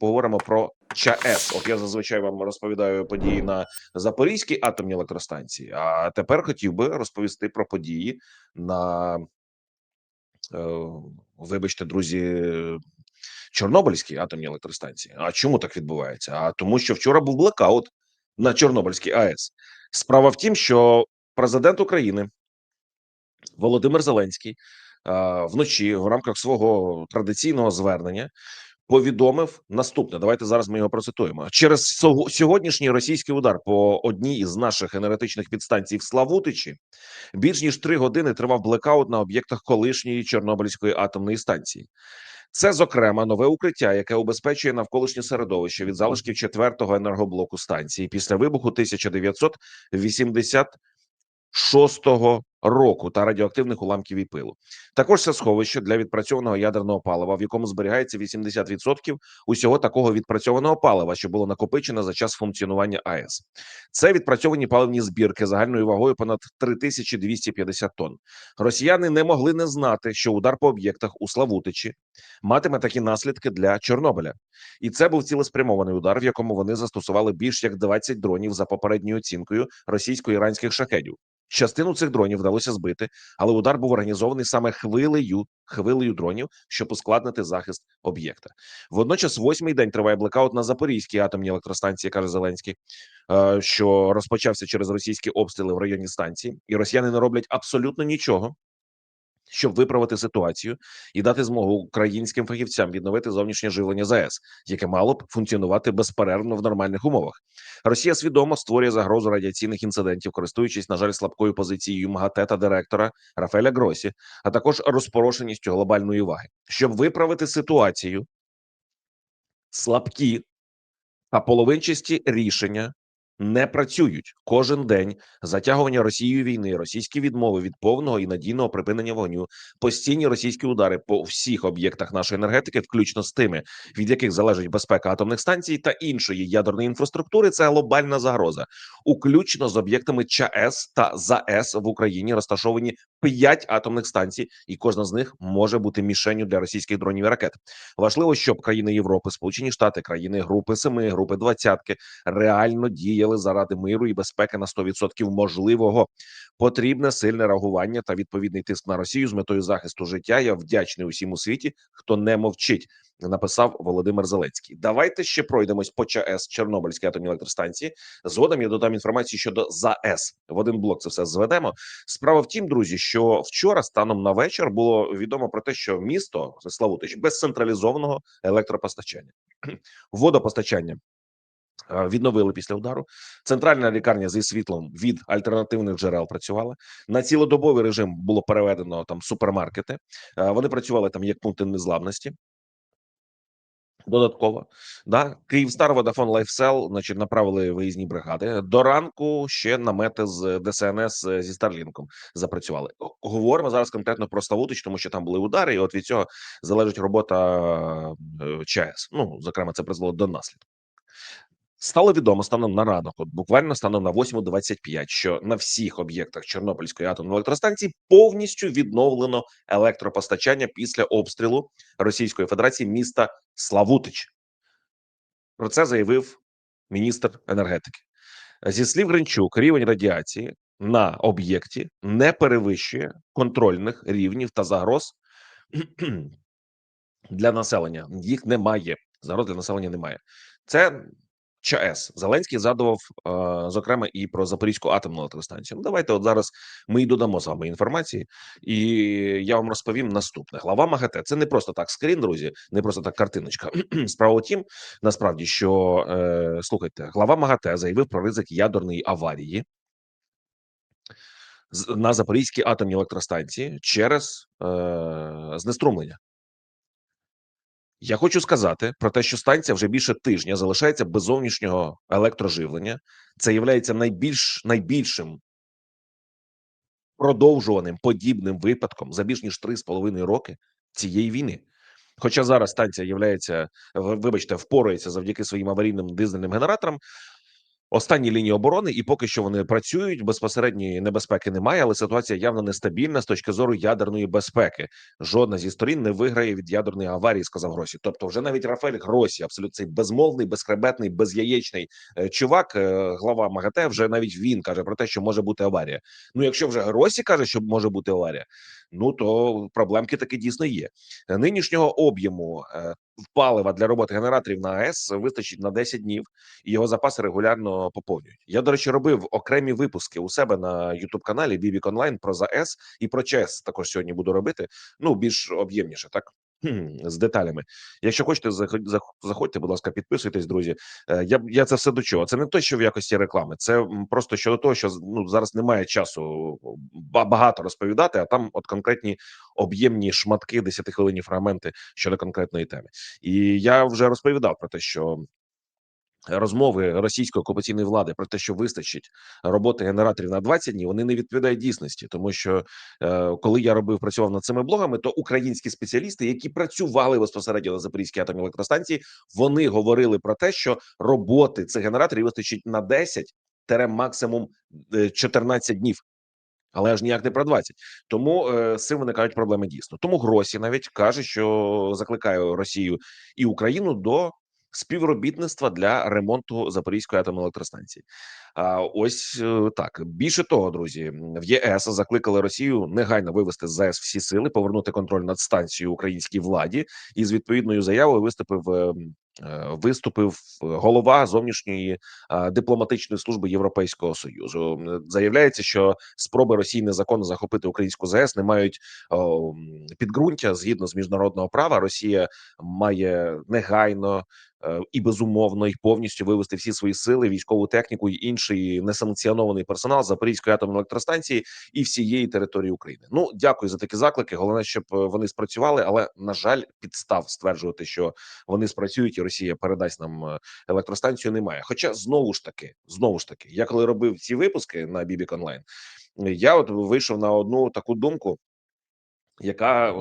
Поговоримо про ЧАЕС. От я зазвичай вам розповідаю події на Запорізькій атомній електростанції. А тепер хотів би розповісти про події на, е, вибачте, друзі, Чорнобильській атомній електростанції. А чому так відбувається? А тому, що вчора був блекаут на Чорнобильській АЕС. Справа в тім, що президент України Володимир Зеленський е, вночі в рамках свого традиційного звернення повідомив наступне. Давайте зараз ми його процитуємо. Через сьогоднішній російський удар по одній із наших енергетичних підстанцій в Славутичі більш ніж три години тривав блекаут на об'єктах колишньої Чорнобильської атомної станції. Це, зокрема, нове укриття, яке убезпечує навколишнє середовище від залишків четвертого енергоблоку станції після вибуху 1986 року та радіоактивних уламків і пилу. Також це сховище для відпрацьованого ядерного палива, в якому зберігається 80% усього такого відпрацьованого палива, що було накопичено за час функціонування АЕС. Це відпрацьовані паливні збірки загальною вагою понад 3250 тонн. Росіяни не могли не знати, що удар по об'єктах у Славутичі матиме такі наслідки для Чорнобиля, і це був цілеспрямований удар, в якому вони застосували більш як 20 дронів за попередньою оцінкою російсько-іранських шахедів. Частину цих дронів вдалося збити, але удар був організований саме хвилею хвилею дронів, щоб ускладнити захист об'єкта. Водночас, восьмий день триває блекаут на Запорізькій атомній електростанції, каже Зеленський, е, що розпочався через російські обстріли в районі станції, і росіяни не роблять абсолютно нічого. Щоб виправити ситуацію і дати змогу українським фахівцям відновити зовнішнє живлення ЗАЕС, яке мало б функціонувати безперервно в нормальних умовах. Росія свідомо створює загрозу радіаційних інцидентів, користуючись, на жаль, слабкою позицією МАГАТЕ та директора Рафаеля Гросі, а також розпорошеністю глобальної уваги. Щоб виправити ситуацію, слабкі та половинчасті рішення не працюють кожен день. Затягування Росією війни, російські відмови від повного і надійного припинення вогню, постійні російські удари по всіх об'єктах нашої енергетики, включно з тими, від яких залежить безпека атомних станцій та іншої ядерної інфраструктури. Це глобальна загроза, уключно з об'єктами ЧАЕС та ЗАЕС в Україні розташовані п'ять атомних станцій, і кожна з них може бути мішенню для російських дронів і ракет. Важливо, щоб країни Європи, Сполучені Штати, країни групи Семи, групи двадцятки реально діяли заради миру і безпеки на 100% можливого. Потрібне сильне реагування та відповідний тиск на Росію з метою захисту життя. Я вдячний усім у світі, хто не мовчить. Написав Володимир Зеленський. Давайте ще пройдемось по ЧАЕС Чорнобильській атомній електростанції. Згодом я додам інформацію щодо ЗАЕС. В один блок це все зведемо. Справа в тім, друзі, що вчора, станом на вечір, було відомо про те, що місто Славутич без централізованого електропостачання, водопостачання. Е, Відновили після удару. Центральна лікарня зі світлом від альтернативних джерел працювала. На цілодобовий режим було переведено там супермаркети. Е, Вони працювали там як пункти незламності. Додатково, да, Київстар, Водафон, Лайфсел, значить, направили виїзні бригади. До ранку ще намети з ДСНС е, зі Старлінком запрацювали. Говоримо зараз конкретно про Славутич, тому що там були удари, і от від цього залежить робота ЧАЕС. Ну, зокрема, це призвело до наслідку. Стало відомо станом на ранок, от буквально станом на 8.25, що на всіх об'єктах Чорнобильської атомної електростанції повністю відновлено електропостачання після обстрілу Російської Федерації міста Славутич. Про це заявив міністр енергетики. Зі слів Гринчук, рівень радіації на об'єкті не перевищує контрольних рівнів та загроз для населення. Їх немає. Загроз для населення немає. Це ЧАЕС. Зеленський згадував, е, зокрема, і про Запорізьку атомну електростанцію. Ну, давайте от зараз ми і додамо з вами інформації, і я вам розповім наступне. Глава МАГАТЕ це не просто так скрін, друзі, не просто так картиночка. Справа у тім, насправді, що е, слухайте, глава МАГАТЕ заявив про ризик ядерної аварії на Запорізькій атомній електростанції через е, знеструмлення. Я хочу сказати про те, що станція вже більше тижня залишається без зовнішнього електроживлення. Це є найбільш найбільшим продовжуваним подібним випадком за більш ніж 3,5 роки цієї війни. Хоча зараз станція являється, вибачте, впорається завдяки своїм аварійним дизельним генераторам, останній лінії оборони, і поки що вони працюють. Безпосередньої небезпеки немає, але ситуація явно нестабільна з точки зору ядерної безпеки. Жодна зі сторін не виграє від ядерної аварії, сказав Гросі. Тобто, вже навіть Рафель Гросі, абсолютно цей безмовний, безхребетний, безяєчний е, чувак, е, глава МАГАТЕ, вже навіть він каже про те, що може бути аварія. Ну, якщо вже Гросі каже, що може бути аварія, ну то проблемки таки дійсно є. Нинішнього об'єму е, палива для роботи генераторів на АЕС вистачить на 10 днів, і його запаси регулярно поповнюють. Я, до речі, робив окремі випуски у себе на youtube каналі Бібік Онлайн про ЗАЕС і про ЧЕС. Також сьогодні буду робити. Ну більш об'ємніше, так. З деталями, якщо хочете, заходьте, будь ласка, підписуйтесь, друзі. Е, Я я це все до чого. Це не те, що в якості реклами, це просто щодо того, що ну зараз немає часу багато розповідати, а там от конкретні об'ємні шматки, 10 хвилинні фрагменти щодо конкретної теми. І я вже розповідав про те, що розмови російської окупаційної влади про те, що вистачить роботи генераторів на 20 днів, вони не відповідають дійсності, тому що е, коли я робив працював над цими блогами, то українські спеціалісти, які працювали безпосередньо на Запорізькій атомній електростанції, вони говорили про те, що роботи цих генераторів вистачить на 10 тере максимум е, 14 днів. Але аж ніяк не про 20. Тому е, з цим виникають проблеми дійсно. Тому Гросі навіть каже, що закликає Росію і Україну до співробітництва для ремонту Запорізької атомної електростанції. А ось е, так більше того, друзі, в ЄС закликали Росію негайно вивести з ЗАЕС всі сили, повернути контроль над станцією українській владі, і з відповідною заявою виступив. Е, е, Виступив голова зовнішньої е, дипломатичної служби Європейського союзу. Заявляється, що спроби Росії незаконно захопити українську ЗАЕС не мають підґрунтя згідно з міжнародного права. Росія має негайно е, і безумовно і повністю вивести всі свої сили, військову техніку і інший несанкціонований персонал Запорізької атомної електростанції і всієї території України. Ну дякую за такі заклики. Головне, щоб е, вони спрацювали, але на жаль, підстав стверджувати, що вони спрацюють, і Росія передасть нам е, електростанцію. Немає. Хоча знову ж таки, знову ж таки, я коли робив ці випуски на Бібік Онлайн, я от вийшов на одну таку думку. Яка е,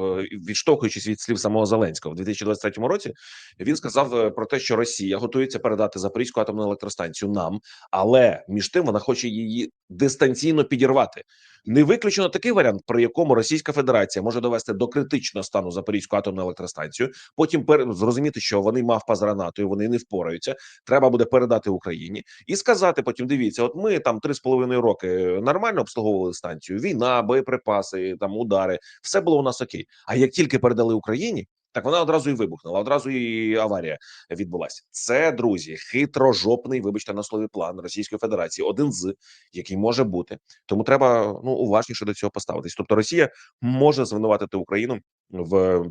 відштовхуючись від слів самого Зеленського в 2023 році, він сказав е, про те, що Росія готується передати Запорізьку атомну електростанцію нам, але між тим вона хоче її дистанційно підірвати. Не виключено такий варіант, при якому Російська Федерація може довести до критичного стану Запорізьку атомну електростанцію. Потім пер... зрозуміти, що вони мавпа з гранатою, вони не впораються. Треба буде передати Україні і сказати потім: дивіться, от ми там три з половиною роки нормально обслуговували станцію. Війна, боєприпаси, там удари, все було у нас окей. А як тільки передали Україні. Так вона одразу і вибухнула, одразу і аварія відбулася. Це друзі, хитрожопний, вибачте на слові план Російської Федерації, один з який може бути. Тому треба ну уважніше до цього поставитись. Тобто, Росія може звинуватити Україну в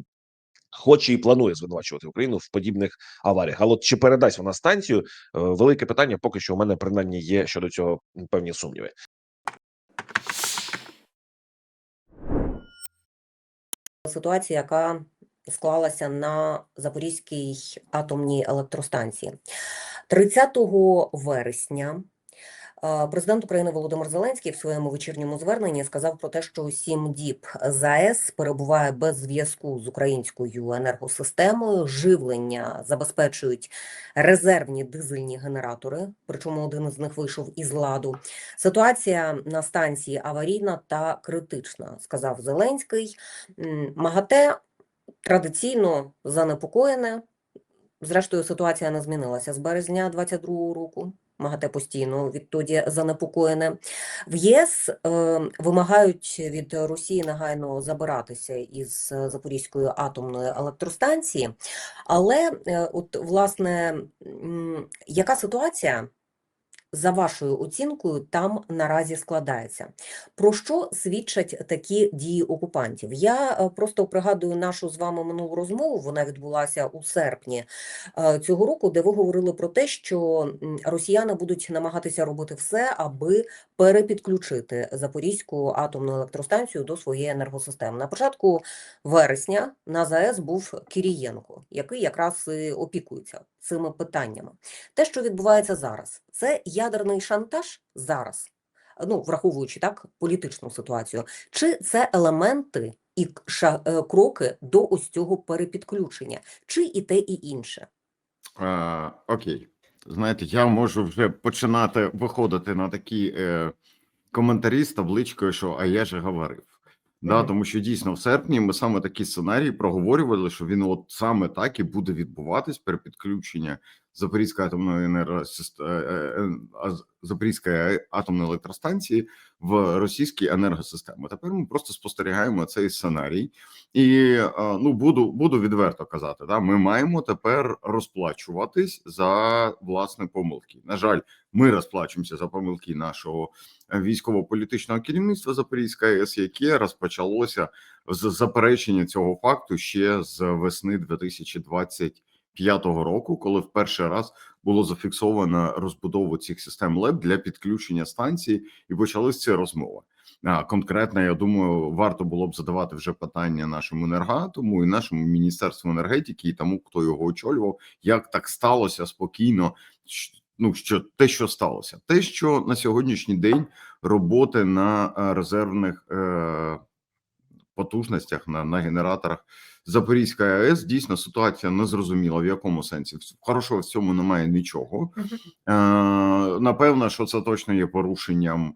хоче і планує звинувачувати Україну в подібних аваріях. Але чи передасть вона станцію? е, Велике питання. Поки що у мене принаймні є щодо цього певні сумніви. ситуація, яка склалася на Запорізькій атомній електростанції. 30 вересня е, президент України Володимир Зеленський в своєму вечірньому зверненні сказав про те, що сім діб ЗАЕС перебуває без зв'язку з українською енергосистемою. Живлення забезпечують резервні дизельні генератори, причому один із них вийшов із ладу. Ситуація на станції аварійна та критична, сказав Зеленський. МАГАТЕ традиційно занепокоєне. Зрештою, ситуація не змінилася з березня 22-го року. МАГАТЕ постійно відтоді занепокоєне. В ЄС е, вимагають від Росії негайно забиратися із е, Запорізької атомної електростанції. Але, е, от, власне, яка ситуація? За вашою оцінкою, там наразі складається. Про що свідчать такі дії окупантів? Я е, просто пригадую нашу з вами минулу розмову. Вона відбулася у серпні е, цього року, де ви говорили про те, що росіяни будуть намагатися робити все, аби перепідключити Запорізьку атомну електростанцію до своєї енергосистеми. На початку вересня на ЗАЕС був Кірієнко, який якраз опікується цими питаннями. Те, що відбувається зараз, це ядерний шантаж зараз, ну враховуючи так політичну ситуацію, чи це елементи і е, кроки до ось цього перепідключення, чи і те, і інше. А, окей. Знаєте, я можу вже починати виходити на такі е, коментарі з табличкою, що а я же говорив. Да, тому що дійсно в серпні ми саме такі сценарії проговорювали, що він от саме так і буде відбуватись при підключення Запорізької атомної енергосист... е, е, е, Запорізької атомної електростанції в російські енергосистеми. Тепер ми просто спостерігаємо цей сценарій, і ну буду буду відверто казати, да, ми маємо тепер розплачуватись за власне помилки. На жаль, ми розплачуємося за помилки нашого військово-політичного керівництва Запорізької АЕС, яке розпочалося з заперечення цього факту ще з весни 2025 року, коли в перший раз було зафіксовано розбудову цих систем ЛЕП для підключення станції, і почалися ці розмови. А конкретно, я думаю, варто було б задавати вже питання нашому енергатому і нашому міністерству енергетики, і тому, хто його очолював, як так сталося спокійно. Ну, що те, що сталося, те, що на сьогоднішній день роботи на е, резервних е, потужностях на, на генераторах Запорізької АЕС дійсно ситуація незрозуміла в якому сенсі. Хорошого в цьому немає нічого. Е, напевно, що це точно є порушенням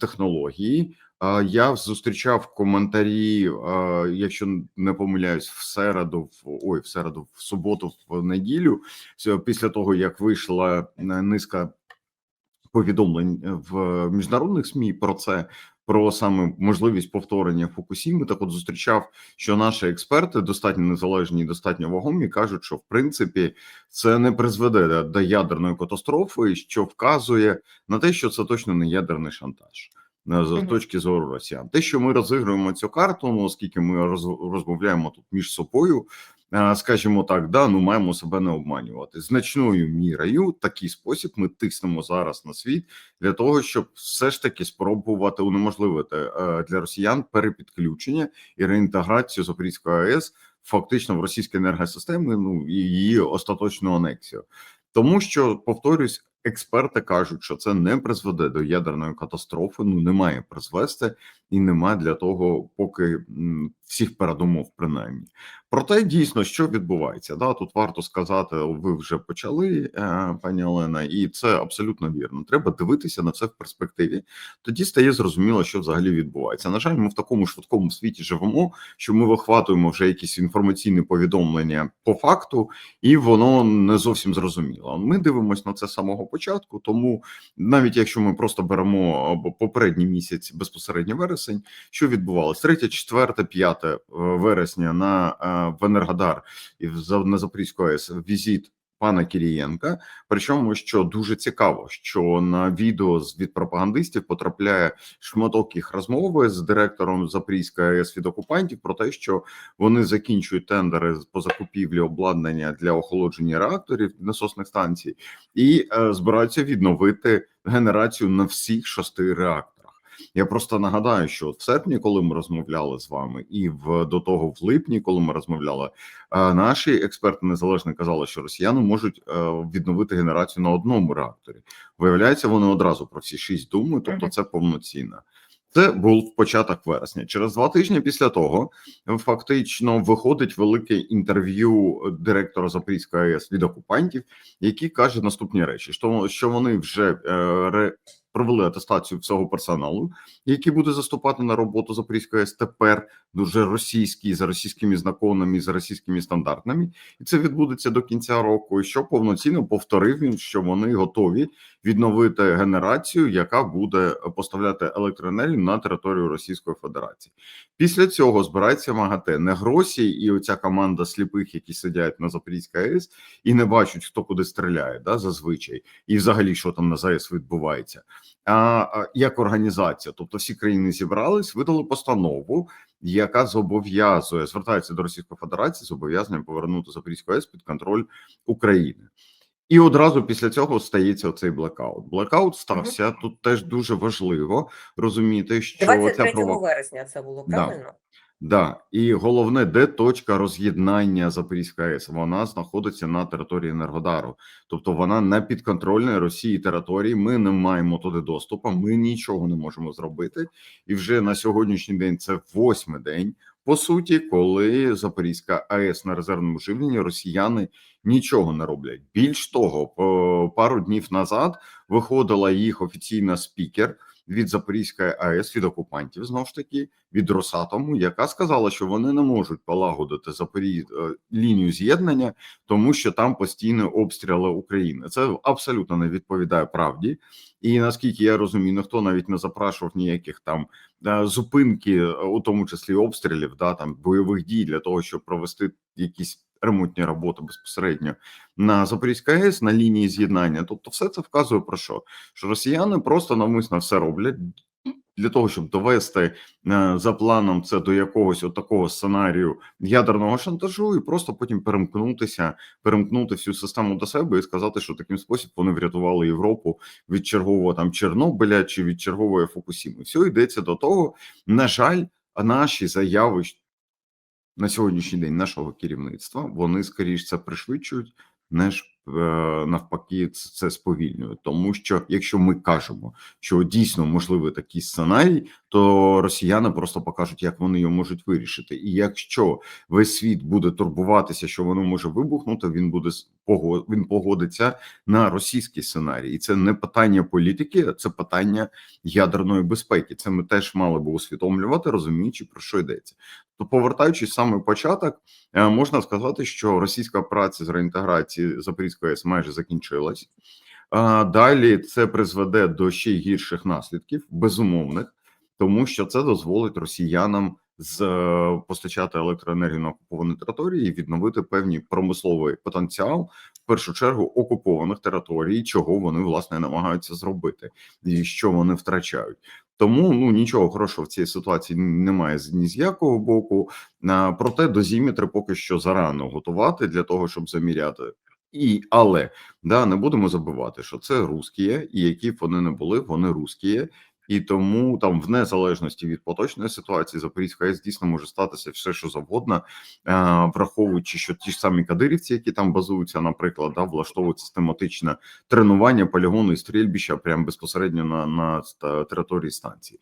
технології. Е, я зустрічав коментарі, е, якщо не помиляюсь, в середу, в ой, в середу, в суботу, в неділю, після того як вийшла е, низка повідомлень в міжнародних СМІ про це. Про саме можливість повторення Фукусіми, так от зустрічав, що наші експерти достатньо незалежні, і достатньо вагомі, кажуть, що в принципі це не призведе до- ядерної катастрофи, що вказує на те, що це точно не ядерний шантаж. е, З точки зору росіян, те, що ми розігруємо цю карту, ну оскільки ми роз- розмовляємо тут між собою, скажімо так, да, ну маємо себе не обманювати. Значною мірою такий спосіб ми тиснемо зараз на світ для того, щоб все ж таки спробувати унеможливити е, для росіян перепідключення і реінтеграцію Запорізької АЕС фактично в російські енергосистеми, ну і її остаточну анексію. Тому що повторюсь, експерти кажуть, що це не призведе до ядерної катастрофи. Ну не має призвести і немає для того, поки всіх передумов, принаймні. Проте дійсно, що відбувається, да тут варто сказати, ви вже почали, е, пані Олена, і це абсолютно вірно. Треба дивитися на це в перспективі. Тоді стає зрозуміло, що взагалі відбувається. На жаль, ми в такому швидкому світі живемо, що ми вихватуємо вже якісь інформаційні повідомлення по факту, і воно не зовсім зрозуміло. Ми дивимося на це самого початку, тому навіть якщо ми просто беремо попередній місяць безпосередньо вересень, що відбувалося 3, 4, 5 е, вересня на е, в Енергодар і на Запорізьку АЕС візит пана Кірієнка. Причому що дуже цікаво, що на відео від пропагандистів потрапляє шматок їх розмови з директором Запорізької АЕС від окупантів про те, що вони закінчують тендери по закупівлі обладнання для охолодження реакторів насосних станцій і е, збираються відновити генерацію на всіх шести реакторах. Я просто нагадаю, що в серпні, коли ми розмовляли з вами, і в до того в липні, коли ми розмовляли, е, наші експерти незалежно казали, що росіяни можуть е, відновити генерацію на одному реакторі. Виявляється, вони одразу про всі шість думають, тобто це повноцінно. Це був початок вересня. Через два тижні після того фактично виходить велике інтерв'ю директора Запорізької АЕС від окупантів, який каже наступні речі: що, що вони вже е, провели атестацію всього персоналу, який буде заступати на роботу Запорізької АЕС тепер дуже російський за російськими законами, за російськими стандартами, і це відбудеться до кінця року. І що повноцінно повторив він, що вони готові відновити генерацію, яка буде поставляти електроенергію на територію Російської Федерації. Після цього збирається МАГАТЕ не Гросі і оця команда сліпих, які сидять на Запорізькій АЕС і не бачать, хто куди стріляє, да зазвичай, і взагалі що там на ЗАЕС відбувається. А, як організація, тобто всі країни зібрались, видали постанову, яка зобов'язує звертається до Російської Федерації з зобов'язанням повернути Запорізьку АЕС під контроль України. І одразу після цього стається оцей блекаут. Блекаут стався тут теж дуже важливо розуміти, що 23 прово... вересня це було правильно? Да, і головне, де точка роз'єднання Запорізької АЕС? Вона знаходиться на території Енергодару, тобто вона на підконтрольній Росії території. Ми не маємо туди доступу, ми нічого не можемо зробити. І вже на сьогоднішній день це восьмий день. По суті, коли Запорізька АЕС на резервному живленні росіяни нічого не роблять. Більш того, пару днів назад виходила їх офіційна спікер від Запорізької АЕС від окупантів, знову ж таки від Росатому, яка сказала, що вони не можуть полагодити Запоріз... е, лінію з'єднання, тому що там постійні обстріли України. Це абсолютно не відповідає правді. І наскільки я розумію, ніхто навіть не запрашував ніяких там е, зупинки, е, у тому числі обстрілів, да там бойових дій для того, щоб провести якісь ремонтні роботи безпосередньо на Запорізькій АЕС на лінії з'єднання. Тобто, все це вказує про що? Що росіяни просто навмисно все роблять для того, щоб довести е, за планом це до якогось от такого сценарію ядерного шантажу, і просто потім перемкнутися, перемкнути всю систему до себе і сказати, що таким спосіб вони врятували Європу від чергового там Чорнобиля чи від чергової Фукусіми. Все йдеться до того. На жаль, наші заяви на сьогоднішній день нашого керівництва вони скоріш це пришвидшують, ніж е, навпаки, це, сповільнює. Тому що якщо ми кажемо, що дійсно можливий такий сценарій, то росіяни просто покажуть, як вони його можуть вирішити. І якщо весь світ буде турбуватися, що воно може вибухнути, він буде він погодиться на російський сценарій, і це не питання політики, це питання ядерної безпеки. Це ми теж мали би усвідомлювати, розуміючи про що йдеться. То повертаючись в початок, е, можна сказати, що російська праця з реінтеграції Запорізької АЕС майже закінчилась. А Далі це призведе до ще гірших наслідків, безумовних, тому що це дозволить росіянам з е, постачати електроенергію на окуповані території і відновити певний промисловий потенціал, в першу чергу окупованих територій, чого вони власне намагаються зробити, і що вони втрачають. Тому ну нічого хорошого в цій ситуації немає ні з якого боку. Проте дозіметри поки що зарано готувати для того, щоб заміряти. І але да не будемо забувати, що це русські, і які б вони не були, вони русські. І тому там, в незалежності від поточної ситуації, Запорізька АЕС дійсно може статися все, що завгодно, а, враховуючи, що ті ж самі кадирівці, які там базуються, наприклад, да, влаштовують систематичне тренування полігону і стрільбища прямо безпосередньо на, на території станції.